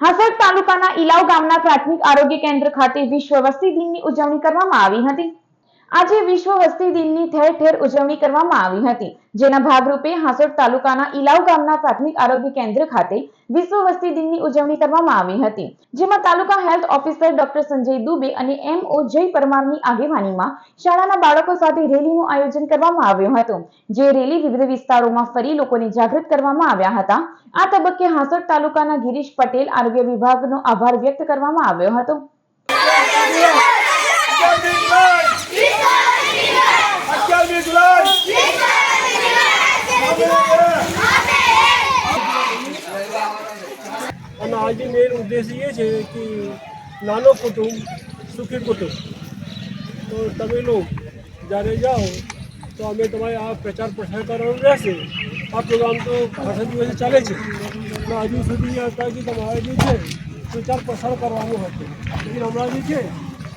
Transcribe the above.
હાસોડ તાલુકાના ઇલાવ ગામના પ્રાથમિક આરોગ્ય કેન્દ્ર ખાતે વિશ્વ વસ્તી દિનની ઉજવણી કરવામાં આવી હતી. આજે વિશ્વ વસ્તી દિનની ઠેર ઠેર ઉજવણી કરવામાં આવી હતી, જેના ભાગરૂપે હાસોડ તાલુકાના ઇલાવ ગામના પ્રાથમિક આરોગ્ય કેન્દ્ર ખાતે વિશ્વ વસ્તી દિનની ઉજવણી કરવામાં આવી હતી, જેમાં taluka health officer doctor Sanjay Dubey અને એમઓ જય પરમારની આગેવાનીમાં શાળાના બાળકો સાથે રેલીનું આયોજન કરવામાં આવ્યું હતું, જે રેલી વિવિધ વિસ્તારોમાં ફરી લોકોને જાગૃત કરવામાં આવ્યા હતા. આ તબક્કે હાસોડ તાલુકાના ગિરીશ પટેલ આરોગ્ય વિભાગનો આભાર વ્યક્ત કરવામાં આવ્યો હતો. અને આજે મેન ઉદ્દેશ્ય એ છે કે નાનો કુટુંબ, સુખી કુટુંબ. તો તમે લોકો જ્યારે જાઓ, તો અમે તમારે આ પ્રચાર પ્રસાર કરવાનું રહેશે. આ પ્રોગ્રામ તો આઠ દિવસે ચાલે છે. હજુ સુધી અત્યારે તમારે જે છે, પ્રચાર પ્રસાર કરવાનો હતો લેકિન હમણાં જે છે